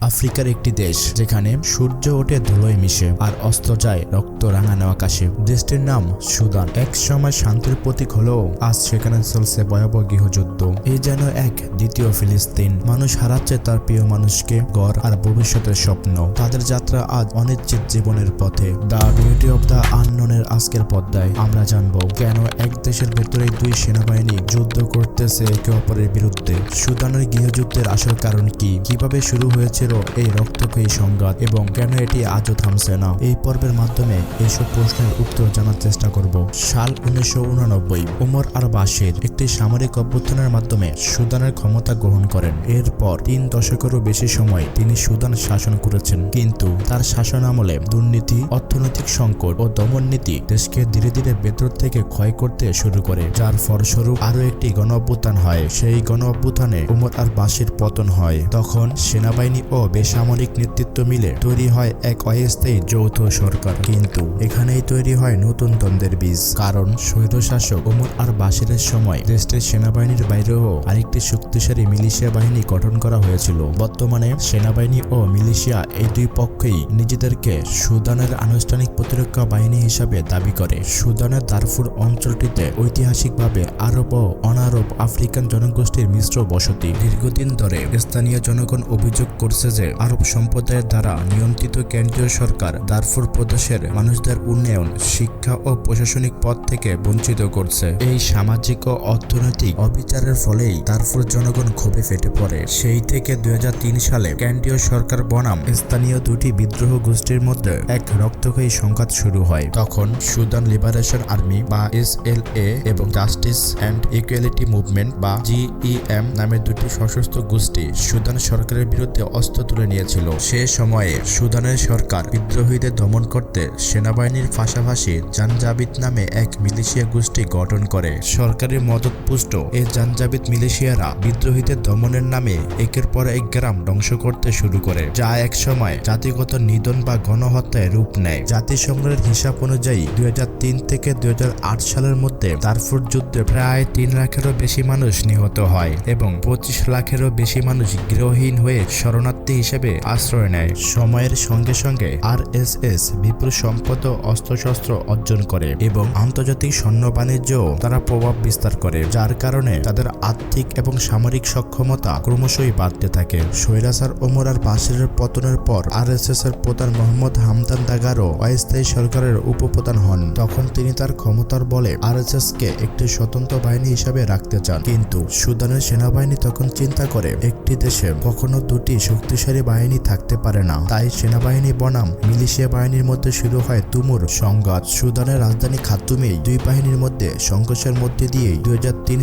আফ্রিকার একটি দেশ যেখানে সূর্য ওঠে ধুলোয় মিশে আর অস্ত যায় রক্ত রাঙানো আকাশে। দেশটির নাম সুদান। এক সময় শান্তির প্রতীক হলেও আজ সেখানে চলছে ভয়াবহ গৃহযুদ্ধ। এই যেন এক দ্বিতীয় ফিলিস্তিন। মানুষ হারাচ্ছে তার প্রিয় মানুষকে, গড় আর ভবিষ্যতের স্বপ্ন। তাদের যাত্রা আজ অনিশ্চিত জীবনের পথে। দ্য বিউটি অব দ্য আননোনের আজকের পদ্মায় আমরা জানব কেন এক দেশের ভেতরে দুই সেনাবাহিনী যুদ্ধ করতেছে একে অপরের বিরুদ্ধে। সুদানের গৃহযুদ্ধের আসল কারণ কি? কীভাবে শুরু হয়েছিল এই রক্তক্ষয়ী সংঘাত এবং কেন এটি আজও থামছে না? এই পর্বের মাধ্যমে এইসব প্রশ্নের উত্তর জানার চেষ্টা করব। সাল উনিশশো উনানব্বই, উমর আর বাশির একটি সামরিক অভ্যুত্থানের মাধ্যমে সুদানের ক্ষমতা গ্রহণ করেন। এরপর তিন দশকেরও বেশি সময় তিনি সুদান শাসন করেছেন। কিন্তু তার শাসন আমলে দুর্নীতি, অর্থনৈতিক সংকট ও দমন নীতি দেশকে ধীরে ধীরে ভেতর থেকে ক্ষয় করতে শুরু করে, যার ফলস্বরূপ আরও একটি গণ হয়। সেই গণ উমর আর বাসির পতন হয়। তখন সেনাবাহিনী ও বেসামরিক নেতৃত্ব মিলে তৈরি হয় এক অস্থায়ী যৌথ সরকার। কিন্তু এখানেই তৈরি হয় নতুন দ্বন্দ্বের বীজ। কারণ স্বৈরশাসক ওমর আর বাসিরের সময় দেশটির সেনাবাহিনীর বাইরেও আরেকটি শক্তিশালী মিলিশিয়া বাহিনী গঠন করা হয়েছিল। বর্তমানে সেনাবাহিনী ও মিলিশিয়া এই দুই পক্ষেই নিজেদেরকে সুদানের আনুষ্ঠানিক প্রতিরক্ষা বাহিনী হিসাবে দাবি করে। সুদানের দারফুর অঞ্চলটিতে ঐতিহাসিকভাবে আরব ও অনারব আফ্রিকান জনগোষ্ঠীর মিশ্র বসতি। দীর্ঘদিন ধরে স্থানীয় জনগণ অভিযোগ করছে যে, আরব সম্প্রদায়ের দ্বারা নিয়ন্ত্রিত কেন্দ্রীয় সরকার দারফুর প্রদেশের মানুষদের উন্নয়ন, শিক্ষা ও প্রশাসনিক পদ থেকে বঞ্চিত করছে। এই সামাজিক ও অর্থনৈতিক অবিচারের ফলেই দারফুর জনগণ ক্ষোভে ফেটে পড়ে। সেই থেকে দুই হাজার তিন সালে কেন্দ্রীয় সরকার বনাম স্থানীয় দুটি বিদ্রোহ গোষ্ঠীর মধ্যে এক রক্তক্ষয়ী সংঘাত শুরু হয়। তখন সুদান লিবারেশন আর্মি বা এস এল এ এবং জাস্টিস অ্যান্ড ইকুয়ালিটি মুভমেন্ট বা জিইএম নামের দুটি সশস্ত্র গোষ্ঠী সুদান সরকারের বিরুদ্ধে অস্ত্র তুলে নিয়েছিল। সে সময়ে সুদানের সরকার বিদ্রোহীদের দমন করতে সেনাবাহিনীর পাশাপাশি জানজাবিদ নামে এক মিলিশিয়া গোষ্ঠী গঠন করে। সরকারি মদতপুষ্ট এই জানজাবিদ মিলিশিয়ারা বিদ্রোহীদের দমনের নামে একের পর এক গ্রাম ধ্বংস করতে শুরু করে, যা এক সময় জাতিগত নিধন বা গণহত্যায় রূপ নেয়। জাতিসংঘের হিসাব অনুযায়ী দুই হাজার তিন থেকে দু হাজার আট সালের মধ্যে দারফুর যুদ্ধে প্রায় তিন লাখেরও বেশি মানুষ নিহত হয় এবং পঁচিশ লাখেরও বেশি মানুষ গৃহহীন হয়ে শরণার্থী হিসেবে আশ্রয় নেয়। সময়ের সঙ্গে সঙ্গে আর এস এস বিপুল সম্পদ অস্ত্রশস্ত্র অর্জন করে এবং আন্তর্জাতিক স্বর্ণ বাণিজ্যও তারা প্রভাব বিস্তার করে, যার কারণে তাদের আর্থিক এবং সামরিক সক্ষমতা ক্রমশই বাড়তে থাকে। সৈরাসার ওমর আর বাসিরের পতনের পর আর এস এস এর প্রধান মোহাম্মদ হামদান দাগারও অস্থায়ী সরকারের উপপ্রধান হন। তখন তিনি তার ক্ষমতার বলে আর এস এস কে একটি স্বতন্ত্র বাহিনী হিসাবে রাখতে চান। কিন্তু সুদানের সেনাবাহিনী তখন চিন্তা করে, একটি দেশে কখনো দুটি শক্তিশালী বাহিনী থাকতে পারে না। তাই সেনাবাহিনী বনাম, মিলিশিয়া বাহিনীর মধ্যে শুরু হয় তুমুর সংঘাত। সুদানের রাজধানী খাতুমেই দুই বাহিনীর মধ্যে সংঘর্ষের মধ্যে দিয়েই দুই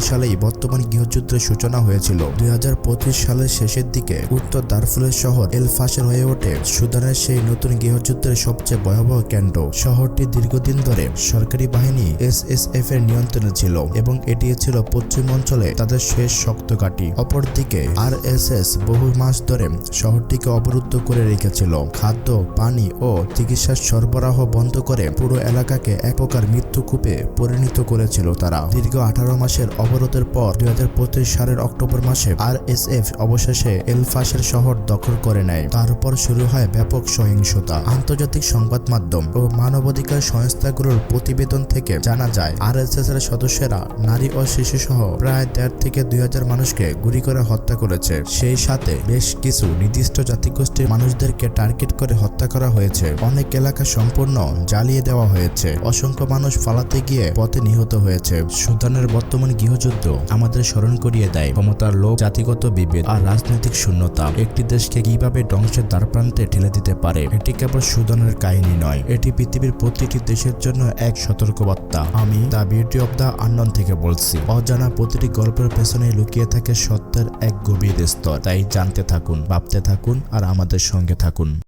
সালেই বর্তমান গৃহযুদ্ধের সূচনা হয়েছিল। দু হাজার পঁচিশ সালের শেষের দিকে উত্তর দারফুলের শহর এলফাসের হয়ে ওঠে সুদানের সেই নতুন গৃহযুদ্ধের সবচেয়ে ভয়াবহ কেন্দ্র। শহরটি দীর্ঘদিন ধরে সরকারি বাহিনী এসএসএফ এর নিয়ন্ত্রণে ছিল এবং এটি ছিল পশ্চিম অঞ্চলে তাদের শেষ শক্ত ঘাঁটি। অপরদিকে আর এস বহু মাস ধরে শহরটিকে অবরুদ্ধ করে রেখেছিল। খাদ্য, পানি ও চিকিৎসার সরবরাহ বন্ধ করে পুরো এলাকাকে এক প্রকার মৃত্যুকূপে পরিণত করেছিল তারা। দীর্ঘ আঠারো মাসের অবরোধের পর দুই হাজার পঁচিশ সালের অক্টোবর মাসে আর এস এফ অবশেষে এলফাসের শহর দখল করে নেয়। তারপর শুরু হয় ব্যাপক সহিংসতা। আন্তর্জাতিক সংবাদ মাধ্যম ও মানবাধিকার সংস্থাগুলোর প্রতিবেদন থেকে জানা যায় আর এস এস এর সদস্যরা নারী ও শিশু সহ প্রায় দেড় থেকে দুই হাজার মানুষকে গুলি করে হত্যা করেছে। সেই সাথে বেশ কিছু নির্দিষ্ট জাতিগোষ্ঠীর মানুষদেরকে টার্গেট করে হত্যা করা হয়েছে। অনেক এলাকা সম্পূর্ণ জ্বালিয়ে দেওয়া হয়েছে। অসংখ্য মানুষ পালাতে গিয়ে পথে নিহত হয়েছে। সুদানের বর্তমান গৃহযুদ্ধ আমাদের স্মরণ করিয়ে দেয়। ক্ষমতার লোভ, জাতিগত বিভেদ আর রাজনৈতিক শূন্যতা একটি দেশকে কীভাবে ধ্বংসের দ্বারপ্রান্তে ঠেলে দিতে পারে, এটি কেবল সুদানের কাহিনী নয়। এটি পৃথিবীর প্রতিটি দেশের জন্য এক সতর্কবার্তা। আমি দ্য বিউটি অব দ্য আনন থেকে বলছি। অজানা প্রতিটি গল্পের পেছনে লুকিয়ে থাকে সত্যের এক গভীর স্তর। তাই জানতে থাকুন, ভাবতে থাকুন আর আমাদের সঙ্গে থাকুন।